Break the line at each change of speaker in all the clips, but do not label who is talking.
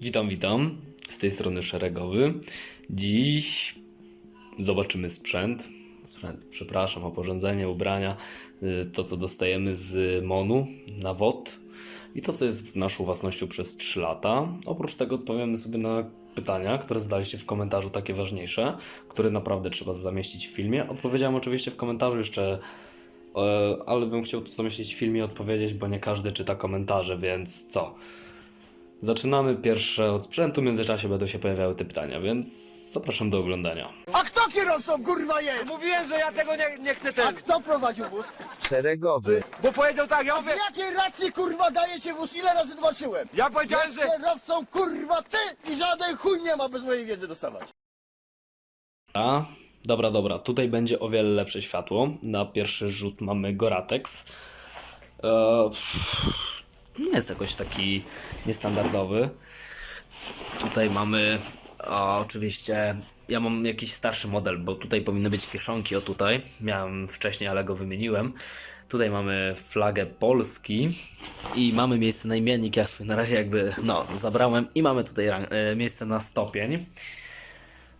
Witam, witam. Z tej strony szeregowy. Dziś zobaczymy sprzęt. Sprzęt, przepraszam, oporządzenie, ubrania, y, to co dostajemy z Monu na WOT i to co jest naszą własnością przez 3 lata. Oprócz tego odpowiemy sobie na pytania, które zadaliście w komentarzu, takie ważniejsze, które naprawdę trzeba zamieścić w filmie. Odpowiedziałem oczywiście w komentarzu jeszcze E, ale bym chciał to zamieścić w filmie i odpowiedzieć, bo nie każdy czyta komentarze, więc co? Zaczynamy pierwsze od sprzętu, w międzyczasie będą się pojawiały te pytania, więc zapraszam do oglądania.
A kto kierowcą kurwa jest?
Mówiłem, że ja tego nie, nie chcę
A
ten.
kto prowadził wóz?
szeregowy,
Bo powiedział tak, ja
Z
mówię.
jakiej racji kurwa dajecie wóz? Ile razy zobaczyłem?
Ja powiedziałem,
Jest
że.
kierowcą kurwa ty i żaden chuj nie ma bez mojej wiedzy dostawać.
A, dobra, dobra, tutaj będzie o wiele lepsze światło. Na pierwszy rzut mamy Goratex. E, nie jest jakoś taki niestandardowy. Tutaj mamy a, oczywiście, ja mam jakiś starszy model, bo tutaj powinny być kieszonki, o tutaj. Miałem wcześniej, ale go wymieniłem. Tutaj mamy flagę Polski i mamy miejsce na imiennik. Ja swój na razie jakby, no, zabrałem i mamy tutaj e, miejsce na stopień.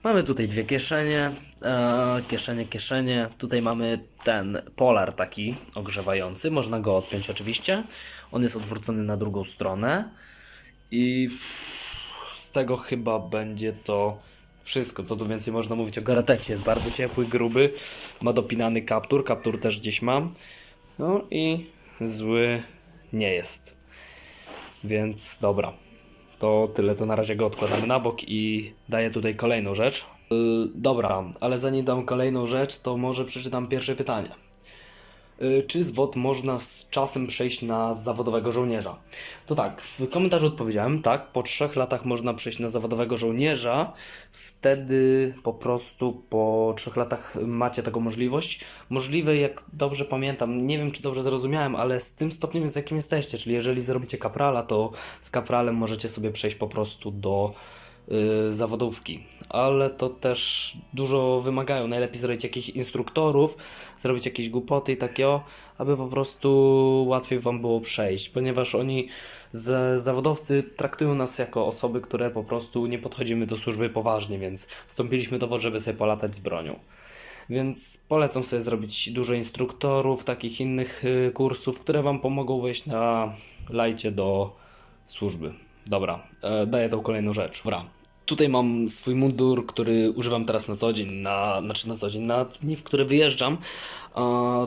Mamy tutaj dwie kieszenie, e, kieszenie, kieszenie. Tutaj mamy ten polar taki ogrzewający. Można go odpiąć oczywiście. On jest odwrócony na drugą stronę. I z tego chyba będzie to wszystko. Co tu więcej można mówić o Garatexie. Jest bardzo ciepły, gruby. Ma dopinany kaptur. Kaptur też gdzieś mam. No i zły nie jest. Więc dobra. To tyle, to na razie go odkładamy na bok i daję tutaj kolejną rzecz. Dobra, ale zanim dam kolejną rzecz, to może przeczytam pierwsze pytanie. Yy, Czy z WOT można z czasem przejść na zawodowego żołnierza? To tak, w komentarzu odpowiedziałem, tak, po trzech latach można przejść na zawodowego żołnierza, wtedy po prostu po trzech latach macie taką możliwość. Możliwe, jak dobrze pamiętam, nie wiem czy dobrze zrozumiałem, ale z tym stopniem z jakim jesteście, czyli jeżeli zrobicie kaprala, to z kapralem możecie sobie przejść po prostu do y, zawodówki, ale to też dużo wymagają. Najlepiej zrobić jakichś instruktorów, zrobić jakieś głupoty i takiego, aby po prostu łatwiej Wam było przejść, ponieważ oni, z, zawodowcy, traktują nas jako osoby, które po prostu nie podchodzimy do służby poważnie, więc wstąpiliśmy do WOT, żeby sobie polatać z bronią. Więc polecam sobie zrobić dużo instruktorów, takich innych y, kursów, które Wam pomogą wejść na lajcie do służby. Dobra, e, daję tą kolejną rzecz. Dobra. Tutaj mam swój mundur, który używam teraz na co dzień, na, znaczy na co dzień, na dni, w które wyjeżdżam.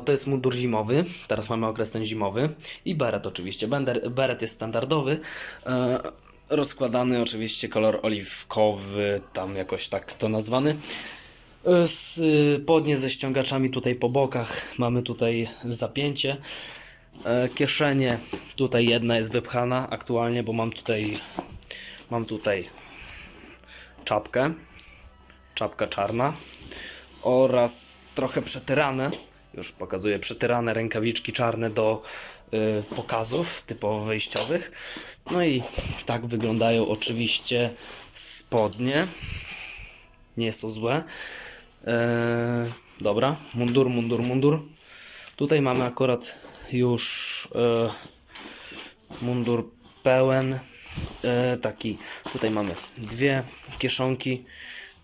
To jest mundur zimowy, teraz mamy okres ten zimowy. I beret oczywiście. Beret jest standardowy. E, rozkładany oczywiście kolor oliwkowy, tam jakoś tak to nazwany. E, Spodnie ze ściągaczami tutaj po bokach. Mamy tutaj zapięcie. E, Kieszenie. Tutaj jedna jest wypchana aktualnie, bo mam tutaj mam tutaj czapkę. Czapka czarna oraz trochę przetyrane. Już pokazuję przetyrane rękawiczki czarne do y, pokazów typowo wyjściowych. No i tak wyglądają oczywiście spodnie nie są złe. Eee, dobra, mundur, mundur, mundur. Tutaj mamy akurat już e, mundur pełen. E, taki, tutaj mamy dwie kieszonki.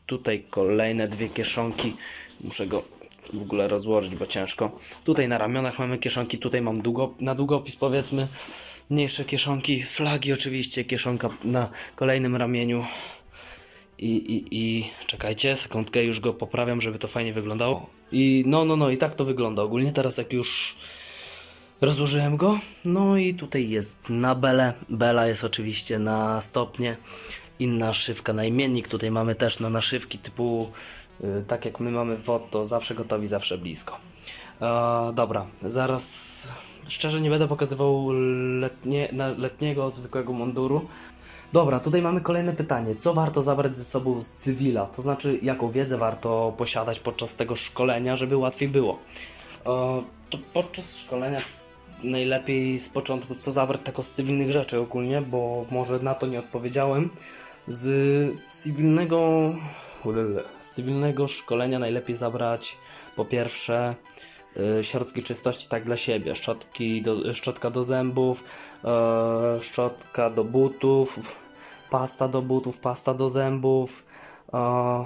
Tutaj kolejne dwie kieszonki. Muszę go w ogóle rozłożyć, bo ciężko. Tutaj na ramionach mamy kieszonki, tutaj mam długo, na długopis powiedzmy. Mniejsze kieszonki, flagi oczywiście, kieszonka na kolejnym ramieniu. I, i, I czekajcie, sekundkę, już go poprawiam, żeby to fajnie wyglądało. I no, no, no, i tak to wygląda. Ogólnie teraz jak już rozłożyłem go, no i tutaj jest na belę. Bela jest oczywiście na stopnie. Inna szywka na imiennik. Tutaj mamy też na naszywki typu, y, tak jak my mamy WOT, to zawsze gotowi, zawsze blisko. E, dobra, zaraz szczerze nie będę pokazywał letnie, letniego, zwykłego munduru. Dobra, tutaj mamy kolejne pytanie. Co warto zabrać ze sobą z cywila? To znaczy, jaką wiedzę warto posiadać podczas tego szkolenia, żeby łatwiej było? E, to podczas szkolenia najlepiej z początku co zabrać tako z cywilnych rzeczy ogólnie, bo może na to nie odpowiedziałem. Z cywilnego, z cywilnego szkolenia najlepiej zabrać po pierwsze y, środki czystości tak dla siebie, szczotki do, szczotka do zębów, e, szczotka do butów, pasta do butów, pasta do zębów, e,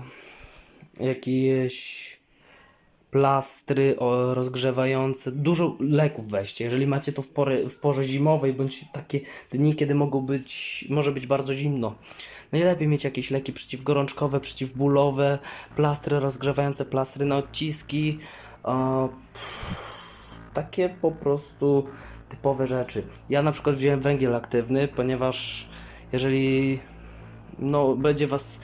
jakieś plastry o, rozgrzewające, dużo leków weźcie. Jeżeli macie to w, pory, w porze zimowej, bądź takie dni, kiedy mogą być, może być bardzo zimno. Najlepiej mieć jakieś leki przeciwgorączkowe, przeciwbólowe, plastry rozgrzewające, plastry na odciski. e, takie po prostu typowe rzeczy. Ja na przykład wziąłem węgiel aktywny, ponieważ jeżeli no, będzie was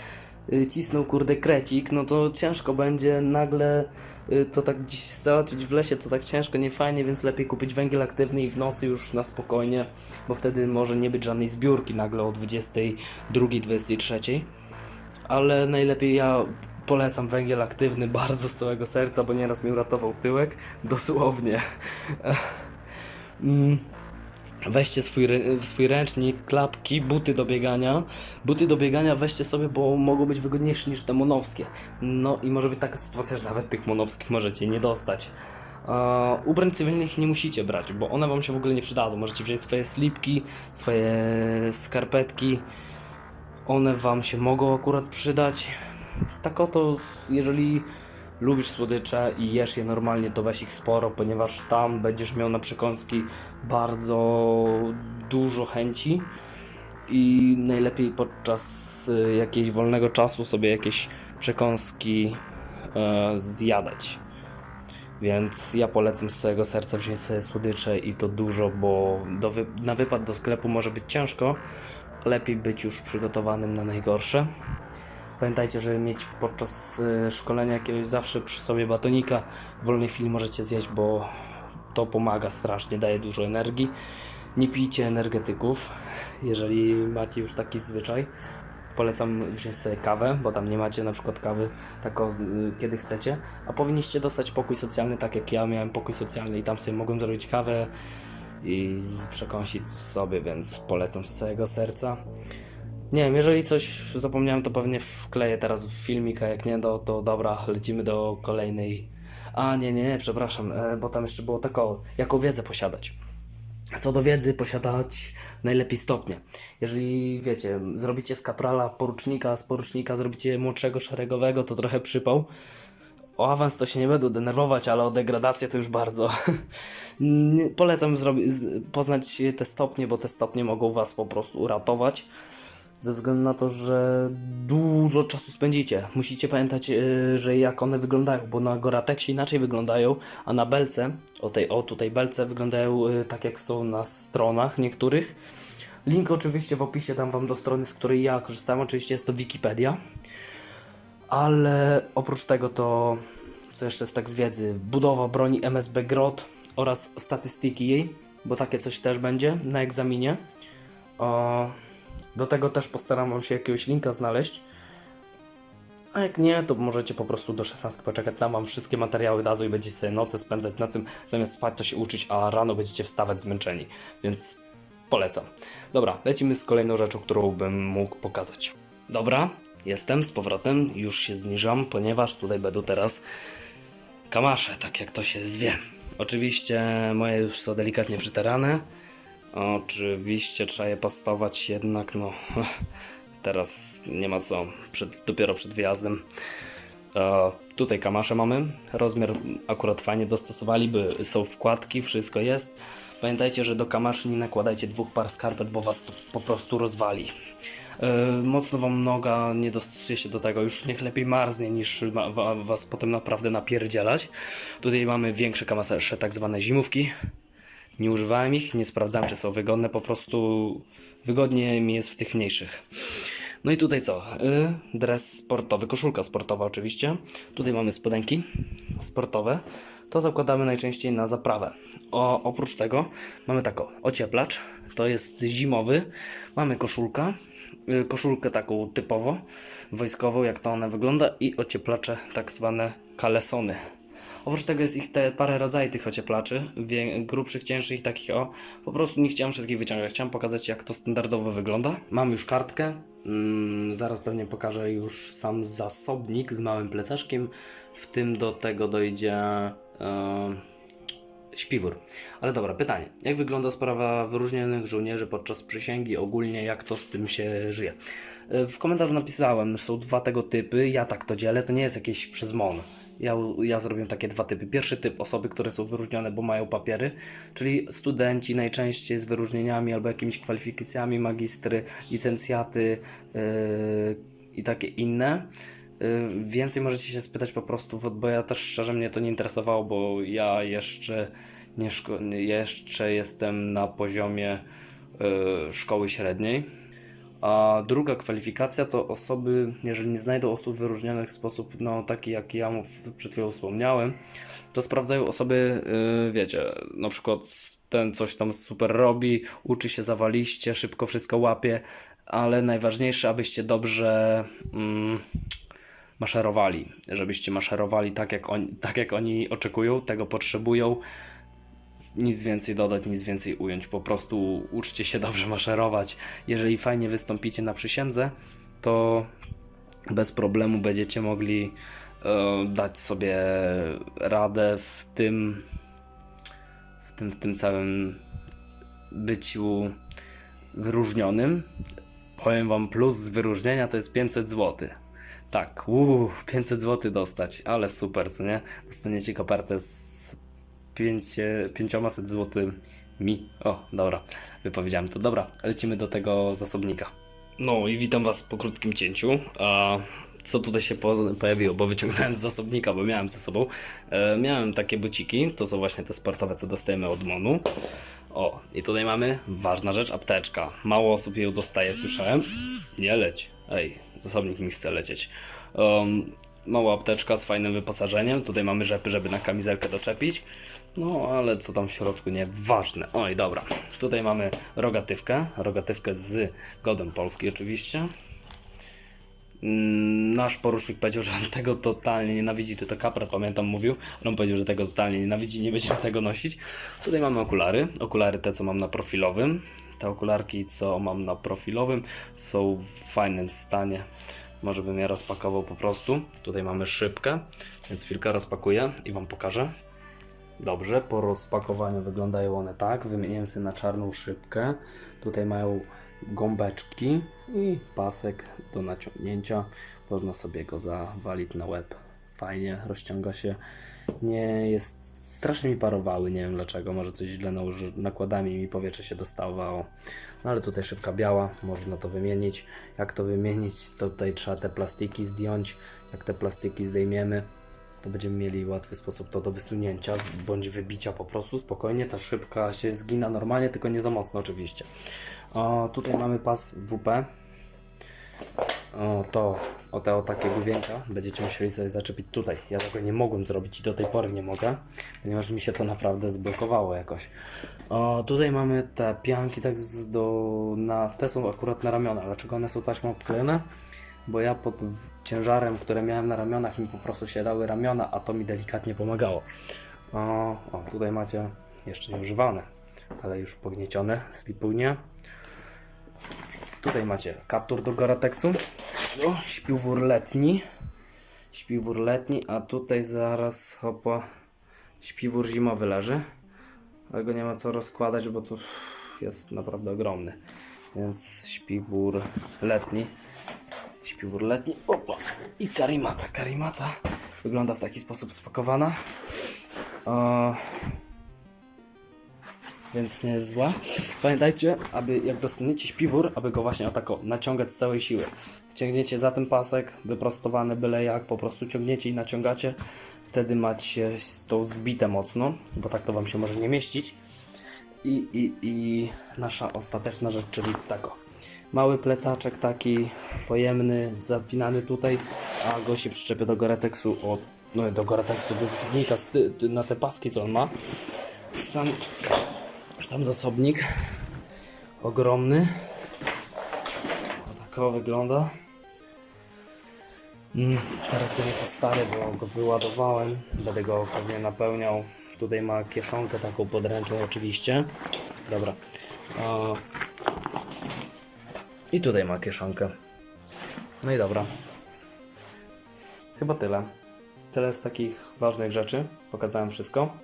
cisnął kurde krecik, no to ciężko będzie nagle y, to tak gdzieś załatwić w lesie, to tak ciężko, nie fajnie, więc lepiej kupić węgiel aktywny i w nocy już na spokojnie, bo wtedy może nie być żadnej zbiórki nagle o 22, 23. Ale najlepiej ja polecam węgiel aktywny bardzo z całego serca, bo nieraz mi uratował tyłek, dosłownie. Mm. Weźcie swój, swój ręcznik, klapki, buty do biegania. Buty do biegania weźcie sobie, bo mogą być wygodniejsze niż te monowskie. No i może być taka sytuacja, że nawet tych monowskich możecie nie dostać. E, ubrań cywilnych nie musicie brać, bo one wam się w ogóle nie przydadzą. Możecie wziąć swoje slipki, swoje skarpetki. One wam się mogą akurat przydać. Tak oto, jeżeli lubisz słodycze i jesz je normalnie, to weź ich sporo, ponieważ tam będziesz miał na przekąski bardzo dużo chęci i najlepiej podczas y, jakiegoś wolnego czasu sobie jakieś przekąski e, zjadać. Więc ja polecam z całego serca wziąć sobie słodycze i to dużo, bo do na wypad do sklepu może być ciężko. Lepiej być już przygotowanym na najgorsze. Pamiętajcie, żeby mieć podczas y, szkolenia jakiegoś zawsze przy sobie batonika. W wolnej chwili możecie zjeść, bo to pomaga strasznie, daje dużo energii. Nie pijcie energetyków, jeżeli macie już taki zwyczaj. Polecam wziąć sobie kawę, bo tam nie macie na przykład kawy tak o, y, kiedy chcecie, a powinniście dostać pokój socjalny, tak jak ja miałem pokój socjalny i tam sobie mogłem zrobić kawę i przekąsić sobie, więc polecam z całego serca. Nie wiem, jeżeli coś zapomniałem, to pewnie wkleję teraz w filmik, a jak nie, to, to dobra, lecimy do kolejnej. A nie, nie, nie, przepraszam, e, bo tam jeszcze było tako, jaką wiedzę posiadać. Co do wiedzy, posiadać najlepiej stopnie. Jeżeli wiecie, zrobicie z kaprala porucznika, z porucznika zrobicie młodszego szeregowego, to trochę przypał. O awans to się nie będę denerwować, ale o degradację to już bardzo. Polecam poznać te stopnie, bo te stopnie mogą Was po prostu uratować. Ze względu na to, że dużo czasu spędzicie. Musicie pamiętać, yy, że jak one wyglądają, bo na Gorateksie inaczej wyglądają, a na belce, o tej, o tutaj belce wyglądają yy, tak jak są na stronach niektórych. Link oczywiście w opisie dam Wam do strony, z której ja korzystałem. Oczywiście jest to Wikipedia. Ale oprócz tego to, co jeszcze z tak z wiedzy, budowa broni MSB Grot oraz statystyki jej, bo takie coś też będzie na egzaminie. O, do tego też postaram się jakiegoś linka znaleźć. A jak nie, to możecie po prostu do 16 poczekać. Tam wam wszystkie materiały dadzą i będziecie sobie noce spędzać na tym. Zamiast spać, to się uczyć, a rano będziecie wstawać zmęczeni. Więc polecam. Dobra, lecimy z kolejną rzeczą, którą bym mógł pokazać. Dobra, jestem z powrotem. Już się zniżam, ponieważ tutaj będą teraz kamasze, tak jak to się zwie. Oczywiście moje już są delikatnie przyterane. Oczywiście trzeba je pastować, jednak no teraz nie ma co, przed, dopiero przed wyjazdem. E, tutaj kamasze mamy, rozmiar akurat fajnie dostosowali, by są wkładki, wszystko jest. Pamiętajcie, że do kamaszy nie nakładajcie dwóch par skarpet, bo was to po prostu rozwali. E, mocno wam noga nie dostosuje się do tego, już niech lepiej marznie niż ma, wa, was potem naprawdę napierdzielać. Tutaj mamy większe kamasze, tak zwane zimówki. Nie używałem ich, nie sprawdzałem, czy są wygodne, po prostu wygodnie mi jest w tych mniejszych. No i tutaj co? Y, Dres sportowy, koszulka sportowa oczywiście. Tutaj mamy spodenki sportowe. To zakładamy najczęściej na zaprawę. O, oprócz tego mamy taką ocieplacz. To jest zimowy. Mamy koszulka. y, Koszulkę taką typowo wojskową, jak to ona wygląda i ocieplacze tak zwane kalesony. Oprócz tego jest ich te parę rodzajów tych ocieplaczy, grubszych, cięższych, takich o. Po prostu nie chciałem wszystkich wyciągać, chciałem pokazać jak to standardowo wygląda. Mam już kartkę, mm, zaraz pewnie pokażę już sam zasobnik z małym plecaczkiem. W tym do tego dojdzie e, śpiwór. Ale dobra, pytanie. Jak wygląda sprawa wyróżnionych żołnierzy podczas przysięgi? Ogólnie jak to z tym się żyje? E, W komentarzu napisałem, że są dwa tego typy. Ja tak to dzielę, to nie jest jakieś przez MON. Ja, ja zrobiłem takie dwa typy. Pierwszy typ osoby, które są wyróżnione, bo mają papiery, czyli studenci najczęściej z wyróżnieniami albo jakimiś kwalifikacjami, magistry, licencjaty yy, i takie inne. Yy, więcej możecie się spytać po prostu, bo ja też szczerze mnie to nie interesowało, bo ja jeszcze, nie szko- jeszcze jestem na poziomie yy, szkoły średniej. A druga kwalifikacja to osoby, jeżeli nie znajdą osób wyróżnionych w sposób no, taki, jak ja przed chwilą wspomniałem, to sprawdzają osoby, yy, wiecie, na przykład ten coś tam super robi, uczy się zawaliście, szybko wszystko łapie, ale najważniejsze, abyście dobrze mm, maszerowali, żebyście maszerowali tak jak, oni, tak, jak oni oczekują, tego potrzebują. Nic więcej dodać, nic więcej ująć. Po prostu uczcie się dobrze maszerować. Jeżeli fajnie wystąpicie na przysiędze, to bez problemu będziecie mogli e, dać sobie radę w tym, w tym, w tym całym byciu wyróżnionym. Powiem Wam, plus z wyróżnienia to jest 500 zł. Tak, uuu, 500 zł dostać, ale super, co nie? Dostaniecie kopertę z 5, 500 zł mi. O, dobra, wypowiedziałem to. Dobra, lecimy do tego zasobnika. No i witam Was po krótkim cięciu. A co tutaj się po- pojawiło? Bo wyciągnąłem z zasobnika, bo miałem ze sobą. E, miałem takie buciki, to są właśnie te sportowe, co dostajemy od Monu. O, i tutaj mamy ważna rzecz, apteczka. Mało osób ją dostaje, słyszałem. Nie leć. Ej, zasobnik mi chce lecieć. Um, mała apteczka z fajnym wyposażeniem. Tutaj mamy rzepy, żeby na kamizelkę doczepić. No, ale co tam w środku nie ważne. Oj, dobra. Tutaj mamy rogatywkę. Rogatywkę z godem Polski oczywiście. Mm, Nasz porucznik powiedział, że on tego totalnie nienawidzi, czy to kaprat, pamiętam, mówił, on powiedział, że tego totalnie nienawidzi, nie będziemy tego nosić. Tutaj mamy okulary, okulary te, co mam na profilowym. Te okularki, co mam na profilowym, są w fajnym stanie. Może bym je rozpakował po prostu. Tutaj mamy szybkę, więc chwilkę rozpakuję i Wam pokażę. Dobrze, po rozpakowaniu wyglądają one tak. Wymieniłem sobie na czarną szybkę. Tutaj mają gąbeczki i pasek do naciągnięcia. Można sobie go zawalić na łeb. Fajnie, rozciąga się. Nie jest. Strasznie mi parowały, nie wiem dlaczego. Może coś źle nakładami mi powietrze się dostawało. No ale tutaj szybka biała, można to wymienić. Jak to wymienić, to tutaj trzeba te plastiki zdjąć. Jak te plastiki zdejmiemy, to będziemy mieli łatwy sposób to do wysunięcia bądź wybicia po prostu spokojnie. Ta szybka się zgina normalnie, tylko nie za mocno oczywiście. O, tutaj mamy pas WP. O, to, o te o takie główienka będziecie musieli sobie zaczepić tutaj. Ja tego nie mogłem zrobić i do tej pory nie mogę, ponieważ mi się to naprawdę zblokowało jakoś. O, tutaj mamy te pianki tak z do, na, te są akurat na ramiona. Dlaczego one są taśmą obklejone? Bo ja pod ciężarem, które miałem na ramionach mi po prostu się dały ramiona, a to mi delikatnie pomagało. O, o tutaj macie jeszcze nieużywane, ale już pogniecione, slipujnie. Tutaj macie kaptur do Goratexu. O, śpiwór letni. Śpiwór letni, a tutaj zaraz hopa śpiwór zimowy leży. Ale go nie ma co rozkładać, bo tu jest naprawdę ogromny. Więc śpiwór letni. Śpiwór letni. Opa. I karimata. Karimata wygląda w taki sposób spakowana. O, więc nie jest zła. Pamiętajcie, aby jak dostaniecie śpiwór, aby go właśnie o tako naciągać z całej siły. Ciągniecie za ten pasek, wyprostowany byle jak, po prostu ciągniecie i naciągacie. Wtedy macie to zbite mocno, bo tak to Wam się może nie mieścić. I, i, i nasza ostateczna rzecz, czyli tako. Mały plecaczek taki pojemny, zapinany tutaj, a go się przyczepia do Goretexu, o, no do Goretexu, do zasobnika na te paski, co on ma. Sam, sam zasobnik ogromny. O, tak o wygląda. Mm, teraz go nie postary, bo go wyładowałem. Będę go pewnie napełniał. Tutaj ma kieszonkę taką podręczną oczywiście. Dobra. I tutaj ma kieszonkę. No i dobra. Chyba tyle. Tyle z takich ważnych rzeczy. Pokazałem wszystko.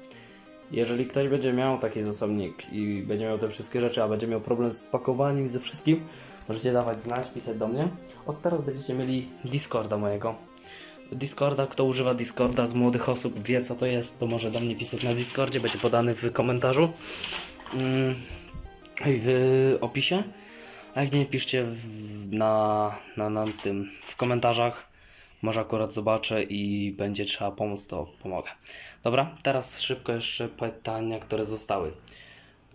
Jeżeli ktoś będzie miał taki zasobnik i będzie miał te wszystkie rzeczy, a będzie miał problem z pakowaniem i ze wszystkim, możecie dawać znać, pisać do mnie. Od teraz będziecie mieli Discorda mojego. Discorda, kto używa Discorda z młodych osób, wie co to jest, to może do mnie pisać na Discordzie, będzie podany w komentarzu. Mm, i w opisie. A jak nie, piszcie w, na, na, na tym w komentarzach. Może akurat zobaczę i będzie trzeba pomóc, to pomogę. Dobra, teraz szybko jeszcze pytania, które zostały.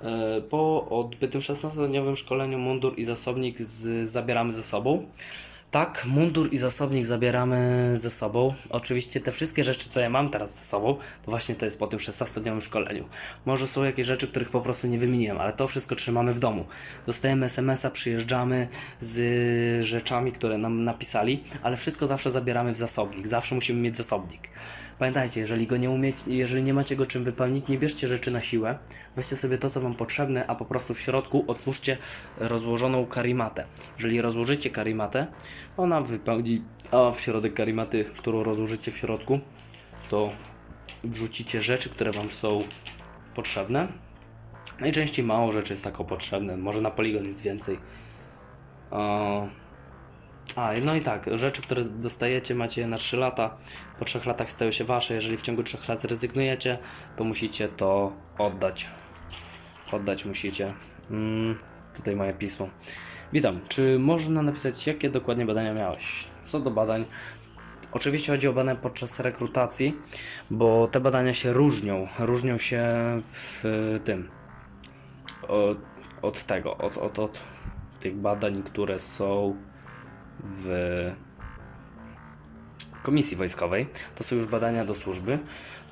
E, Po odbytym 16-dniowym szkoleniu mundur i zasobnik z, zabieramy ze sobą. Tak, mundur i zasobnik zabieramy ze sobą. Oczywiście te wszystkie rzeczy, co ja mam teraz ze sobą, to właśnie to jest po tym 16-dniowym szkoleniu. Może są jakieś rzeczy, których po prostu nie wymieniłem, ale to wszystko trzymamy w domu. Dostajemy SMS-a, przyjeżdżamy z rzeczami, które nam napisali, ale wszystko zawsze zabieramy w zasobnik. Zawsze musimy mieć zasobnik. Pamiętajcie, jeżeli go nie umiecie, jeżeli nie macie go czym wypełnić, nie bierzcie rzeczy na siłę. Weźcie sobie to, co wam potrzebne, a po prostu w środku otwórzcie rozłożoną karimatę. Jeżeli rozłożycie karimatę, ona wypełni, a w środek karimaty, którą rozłożycie w środku, to wrzucicie rzeczy, które wam są potrzebne. Najczęściej mało rzeczy jest tako potrzebne, może na poligon jest więcej. A, no i tak, rzeczy, które dostajecie, macie je na 3 lata. Po 3 latach stają się wasze. Jeżeli w ciągu 3 lat zrezygnujecie, to musicie to oddać. Oddać musicie. Mm, tutaj moje pismo. Witam. Czy można napisać, jakie dokładnie badania miałeś? Co do badań, Oczywiście chodzi o badania podczas rekrutacji, bo te badania się różnią. Różnią się w tym. Od, od tego, od, od, od tych badań, które są w komisji wojskowej. To są już badania do służby.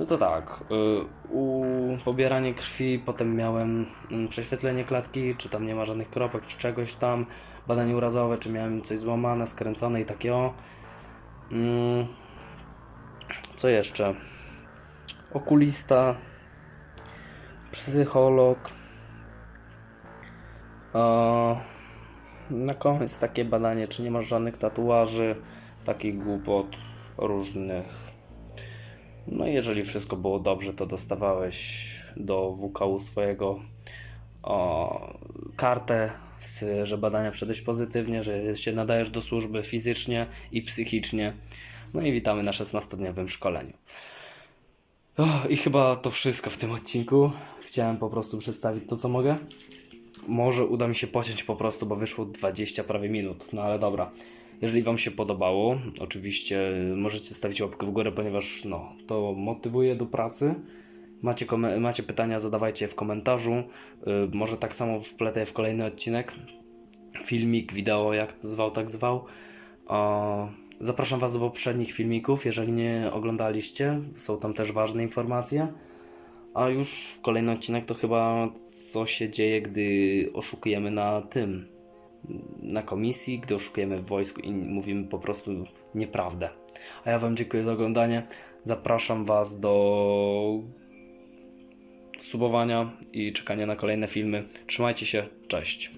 No to tak, y, u pobieranie krwi, potem miałem mm, prześwietlenie klatki, czy tam nie ma żadnych kropek, czy czegoś tam, badanie urazowe, czy miałem coś złamane, skręcone i takie o. Mm, Co jeszcze? Okulista, psycholog. A, na koniec takie badanie, czy nie masz żadnych tatuaży, takich głupot różnych. No jeżeli wszystko było dobrze, to dostawałeś do WKU swojego o, kartę, z, że badania przeszedłeś pozytywnie, że się nadajesz do służby fizycznie i psychicznie. No i witamy na 16-dniowym szkoleniu. I chyba to wszystko w tym odcinku. Chciałem po prostu przedstawić to, co mogę. Może uda mi się pociąć po prostu, bo wyszło 20 prawie minut. No ale dobra. Jeżeli Wam się podobało, oczywiście możecie stawić łapkę w górę, ponieważ no, to motywuje do pracy. Macie, macie pytania, zadawajcie je w komentarzu. Y, może tak samo wpletę w kolejny odcinek. Filmik, wideo, jak zwał, tak zwał. O, zapraszam Was do poprzednich filmików, jeżeli nie oglądaliście. Są tam też ważne informacje. A już kolejny odcinek to chyba co się dzieje, gdy oszukujemy na tym, na komisji, gdy oszukujemy w wojsku i mówimy po prostu nieprawdę. A ja Wam dziękuję za oglądanie. Zapraszam Was do subowania i czekania na kolejne filmy. Trzymajcie się, cześć.